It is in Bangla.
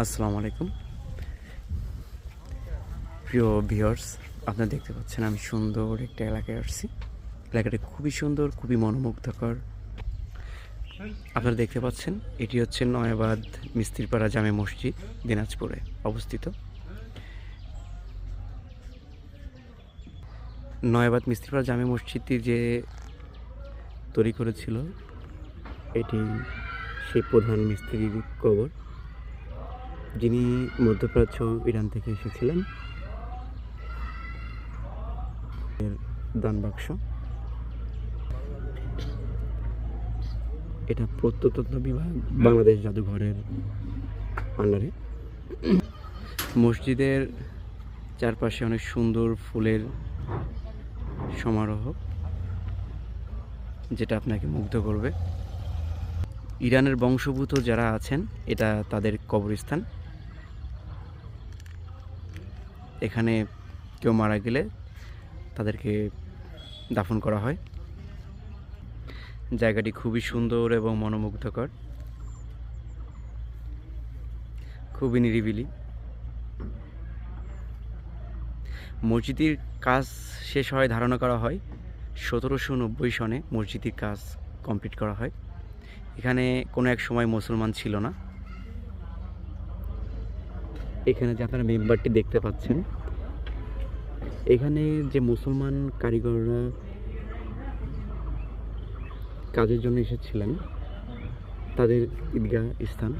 আসসালামু আলাইকুম। প্রিয় ভিউয়ার্স, আপনারা দেখতে পাচ্ছেন আমি সুন্দর একটা এলাকায় আসছি। এলাকাটা খুবই সুন্দর, খুবই মনোমুগ্ধকর। আপনারা দেখতে পাচ্ছেন, এটি হচ্ছে নয়াবাদ মিস্ত্রিপাড়া জামে মসজিদ, দিনাজপুরে অবস্থিত। নয়াবাদ মিস্ত্রিপাড়া জামে মসজিদটি যে তৈরি করেছিল, এটি সেই প্রধান মিস্ত্রির কবর। যিনি মধ্যপ্রাচ্য ইরান থেকে এসেছিলেন, এর দান বাক্স। এটা প্রত্নতত্ত্ব বিভাগ, বাংলাদেশ জাদুঘরের আন্ডারে। মসজিদের চারপাশে অনেক সুন্দর ফুলের সমারোহ, যেটা আপনাকে মুগ্ধ করবে। ইরানের বংশভূত যারা আছেন, এটা তাদের কবরস্থান। এখানে কেউ মারা গেলে তাদেরকে দাফন করা হয়। জায়গাটি খুবই সুন্দর এবং মনোমুগ্ধকর। খুবই নিরিবিলি। মসজিদের কাজ শেষ হয় ধারণা করা হয়, সতেরোশো নব্বই সনে মসজিদের কাজ কমপ্লিট করা হয়। এখানে কোনো এক সময় মুসলমান ছিল না। এখানে যে আপনারা মেম্বারটি দেখতে পাচ্ছেন, এখানে যে মুসলমান কারিগররা কাজের জন্য এসেছিলেন, তাদের ঈদগাহ স্থান।